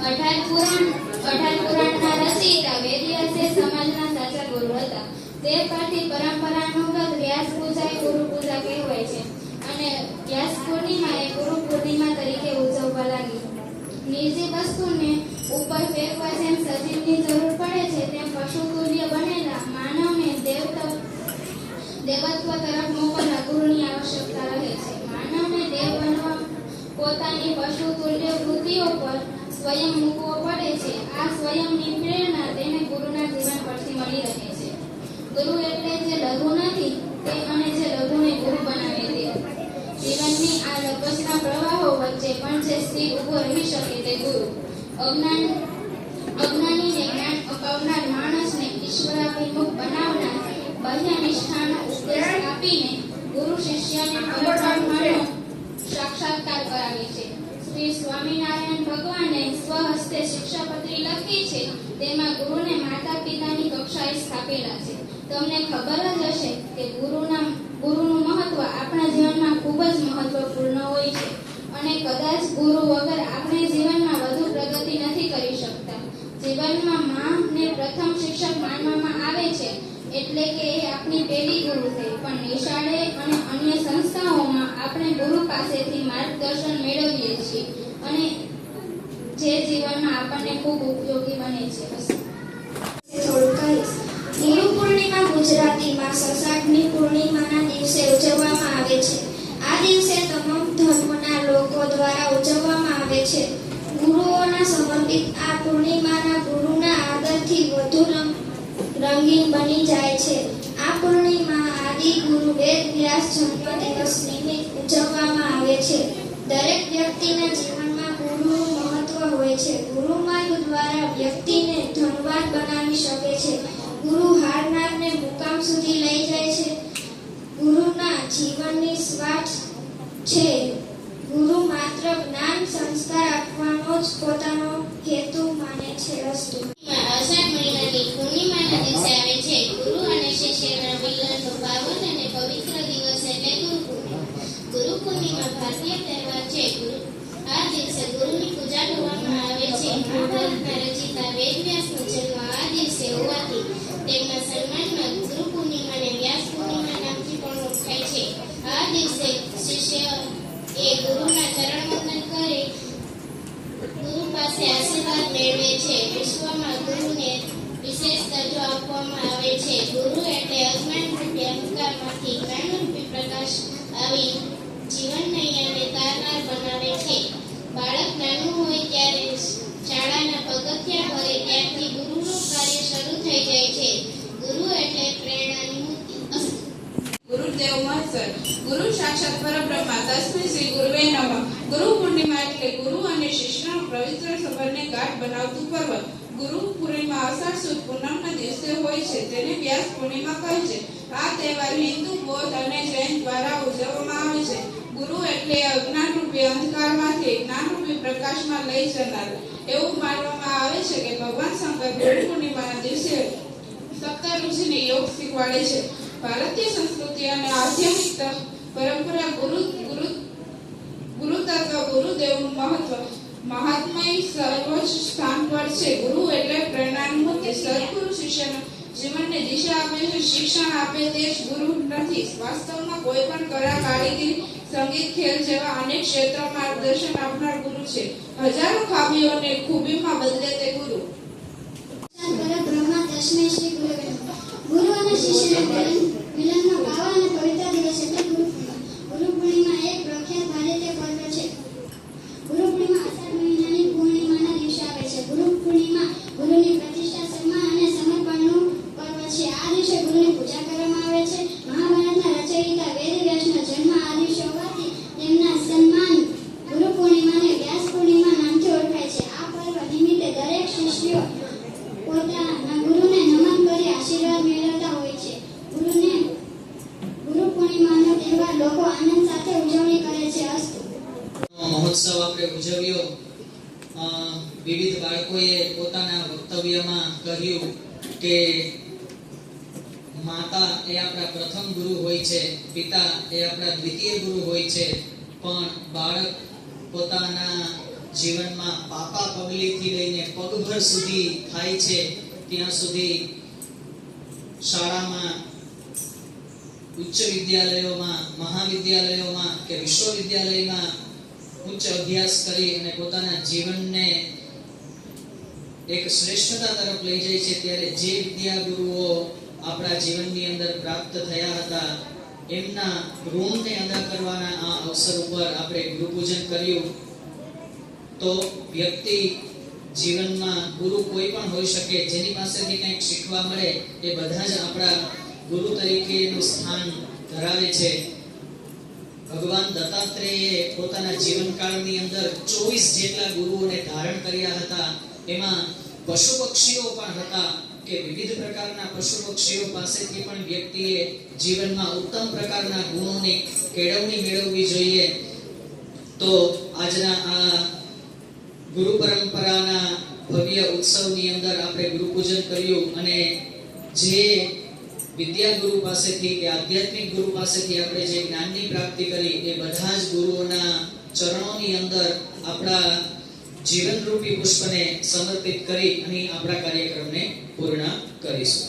અઢાર પુરાણ અઢાર પુરાણના રચયિતા વેદવ્યાસે સમાજના સાચા ગુરુ હતા. તે પરથી પરંપરાનુગત વ્યાસ પૂજા એ ગુરુ પૂજા કહેવાય છે અને વ્યાસ પૂર્ણિમા એ ગુરુ પૂર્ણિમા તરીકે ઉજવવા લાગી. નિર્જી વસ્તુને ઉપર ફેંકવા જેમ સજીવની જરૂર પડે છે, તેમ પશુ તુલ્ય બનેલા માનવને દેવતા દેવત્વ તરફ મોકલવા ગુરુની આવશ્યકતા રહે છે. માનવને દેવ બનવા પોતાની પશુ તુલ્ય વૃત્તિઓ પર સ્વયં મૂકવો પડે છે. આ સ્વયંની પ્રેરણા તેને ગુરુના જીવન પરથી મળી રહે છે. ગુરુ એટલે જે લઘુ નથી, તે અને જે લઘુને ગુરુ બનાવે તે જીવનની આ લપસના પ્રવાહો વચ્ચે પણ જે સ્થિર ઊભો રહી શકે તે ગુરુ. અજ્ઞાન, અજ્ઞાનીને જ્ઞાન અપાવનાર માણસને ઈશ્વરાભિમુખ બનાવનાર બાહ્ય નિષ્ઠાનો ઉપદેશ આપીને ગુરુ શિષ્યને પરમાત્માનો સાક્ષાત્કાર કરાવે છે. શ્રી સ્વામિનારાયણ ભગવાને સ્વહસ્તે શિક્ષાપત્રી લખી છે, તેમાં ગુરુને માતા પિતાની કક્ષાએ સ્થાપેલા છે. તમને ખબર જ હશે કે ગુરુના, ગુરુનું મહત્વ આપણા જીવનમાં ખૂબ જ મહત્વપૂર્ણ હોય છે અને કદાચ ગુરુ વગર આપણે જીવનમાં વધુ પ્રગતિ નથી કરી શકતા. જીવનમાં માં ને પ્રથમ શિક્ષક માનવામાં આવે છે, એટલે કે એ આપણી પહેલી ગુરુ થઈ પણ નિશાળે અને અન્ય સંસ્થાઓમાં આપણે ગુરુ પાસેથી માર્ગદર્શન મેળવીએ છીએ અને જે જીવનમાં આપણને ખૂબ ઉપયોગી બને છે. ગુરુ પૂર્ણિમા ગુજરાતીમાં સસાગની પૂર્ણિમાના દિવસે ઉજવવામાં આવે છે. આ દિવસે તમામ ધર્મના લોકો દ્વારા ઉજવવામાં આવે છે. ગુરુઓના સમર્પિત આ પૂર્ણિમાના ગુરુના આદરથી વધુ રંગ રંગીન બની જાય છે. આ પૂર્ણિમા આદિ ગુરુ વેદ વ્યાસ જન્મ દિવસ નિમિત્ત ઉજવવામાં આવે છે. દરેક વ્યક્તિના જીવનમાં ગુરુનું મહત્વ હોય છે. ગુરુ માર્ગ દ્વારા વ્યક્તિને ધનવાન બનાવી શકે છે. ગુરુ હારનારને મુકામ સુધી લઈ જાય છે. ગુરુના જીવનની સ્વાર્થ છે. ગુરુ માત્ર જ્ઞાન સંસ્કાર આપવાનો જ પોતાનો હેતુ માને છે અસ્તુ અષાઢ મહિનાની પૂર્ણિમાના દિવસે આવે છે ગુરુ અને શિષ્યના પાવન અને પવિત્ર દિવસ એટલે ગુરુ પૂર્ણિમા. ગુરુ પૂર્ણિમા ભારતીય તહેવાર છે. ગુરુ, આ દિવસે ગુરુની પૂજા કરવામાં આવે છે. મહાભારતના રચિતા વેદવ્યાસનો જન્મ આ દિવસે હોવાથી તેમના સન્માનમાં ગુરુ પૂર્ણિમાને વ્યાસ પૂર્ણિમા નામથી પણ ઓળખાય છે. આ દિવસે શિષ્ય એ ગુરુના ચરણ વંદન કરે, ગુરુ પાસે આશીર્વાદ મેળવે છે. વિશ્વમાં ગુરુને વિશેષ દરજ્જો આપવામાં આવે છે. ગુરુ એટલે અજ્ઞાન અંધકારમાંથી જ્ઞાનરૂપી પ્રકાશ આવી જીવન નૈયાને તારનાર બનાવે છે. બાળક નાનું હોય ત્યારે શાળાના પગથિયા ભરે ત્યારથી ગુરુનું કાર્ય શરૂ થઈ જાય છે. ગુરુ એટલે પ્રેરણાની ગુરુ સાક્ષાત પરબ્રહ્મા તસ્મૈ શ્રી ગુરુવે નમઃ. ગુરુ પૂર્ણિમા એટલે ગુરુ અને શિષ્યનો પવિત્ર સંબંધને ગાઢ બનાવતું પર્વ. ગુરુ પૂર્ણિમા અષાઢ સુદ પૂનમના દિવસે હોય છે, તેને વ્યાસ પૂર્ણિમા કહે છે. આ તહેવાર હિન્દુ, બૌદ્ધ અને જૈન દ્વારા ઉજવવામાં આવે છે. ગુરુ એટલે અજ્ઞાન રૂપી અંધકારમાંથી જ્ઞાન રૂપી પ્રકાશમાં લઈ જનાર. એવું માનવામાં આવે છે કે ભગવાન શંકર ગુરુ પૂર્ણિમાના દિવસે સપ્તાહ ઋષિને યોગ શીખવાડે છે. ભારતીય સંસ્કૃતિ અને આધ્યાત્મિક પરંપરા ગુરુ ગુરુ ગુરુ તત્વ ગુરુદેવનું મહત્વ. મહાત્મય સર્વોચ્ચ સ્થાન પર છે ગુરુ એટલે પ્રેરણાની મૂર્તિ શિષ્યના જીવનને દિશા આપે છે, શિક્ષણ આપે તે જ ગુરુ નથી. વાસ્તવમાં કોઈ પણ કલા કારીગરી, સંગીત, ખેલ જેવા અનેક ક્ષેત્રમાં માર્ગદર્શન આપનાર ગુરુ છે. હજારો ખામીઓને ખૂબીમાં બદલે તે ગુરુ. ગુરુ અને શિષ્યના મિલનનો પાવન અને પવિત્ર દિવસ એટલે ગુરુ પૂર્ણિમા ગુરુ પૂર્ણિમા એક પ્રખ્યાત ભારતીય પર્વ છે ગુરુ પૂર્ણિમા અષાઢ મહિનાની પૂર્ણિમાના દિવસે આવે છે ગુરુ પૂર્ણિમા ગુરુની પ્રતિષ્ઠા સન્માન અને સમર્પણનું પર્વ છે આ પૂજા કરવામાં આવે છે. મહાભારતના રચયિતા વેદવ્યાસનો જન્મ આ દિવસે તેમના સન્માન ગુરુ પૂર્ણિમાને વ્યાસ પૂર્ણિમા નામથી ઓળખાય છે. આ પર્વ નિમિત્તે દરેક શિષ્યો પોતાના ગુરુને નમન કરી આશીર્વાદ મેળવતા હોય છે. ગુરુને ગુરુ પૂર્ણિમાનો તહેવાર લોકો આનંદ સાથે ઉજવણી કરે છે. અસ્તુ. મહોત્સવ આપણે ઉજવ્યો. વિવિધ બાળકોએ પોતાના વક્તવ્યમાં કહ્યું કે માતા એ આપણા પ્રથમ ગુરુ હોય છે, પિતા એ આપણા દ્વિતીય ગુરુ હોય છે, પણ બાળક પોતાના જીવનમાં પાપા પગલીથી લઈને પગભર સુધી થાય છે, ત્યાં સુધી શાળામાં, ઉચ્ચ વિદ્યાલયોમાં, મહાવિદ્યાલયોમાં કે વિશ્વવિદ્યાલયમાં ઉચ્ચ અભ્યાસ કરી અને પોતાના જીવનને એક શ્રેષ્ઠતા તરફ લઈ જાય છે, ત્યારે જે વિદ્યાગુરુઓ આપણા જીવનની અંદર પ્રાપ્ત થયા હતા, એમના ઋણને અદા કરવાના આ અવસર ઉપર આપણે ગુરુપૂજન કર્યું. તો વ્યક્તિ જીવનમાં ગુરુ કોઈ પણ હોઈ શકે, જેની પાસેથી કંઈક શીખવા મળે, એ બધા જ આપણા ગુરુ તરીકેનું સ્થાન ધરાવે છે. ભગવાન દત્તાત્રેયે પોતાના જીવનકાળની અંદર ચોવીસ જેટલા ગુરુઓને ધારણ કર્યા હતા. એમાં પશુ પક્ષીઓ પણ હતા. કે વિવિધ પ્રકારના પશુ પક્ષીઓ પાસેથી પણ વ્યક્તિએ જીવનમાં ઉત્તમ પ્રકારના ગુણોની કેળવણી મેળવવી જોઈએ. તો આજના આ ગુરુ પરંપરાના ભવ્ય ઉત્સવની અંદર આપણે ગુરુ પૂજન કર્યું અને જે વિદ્યા ગુરુ પાસેથી કે આધ્યાત્મિક ગુરુ પાસેથી આપણે જે જ્ઞાનની પ્રાપ્તિ કરી, એ બધા જ ગુરુઓના ચરણોની અંદર આપણા જીવનરૂપી પુષ્પને સમર્પિત કરી અને આપણા કાર્યક્રમને પૂર્ણ કરીશું.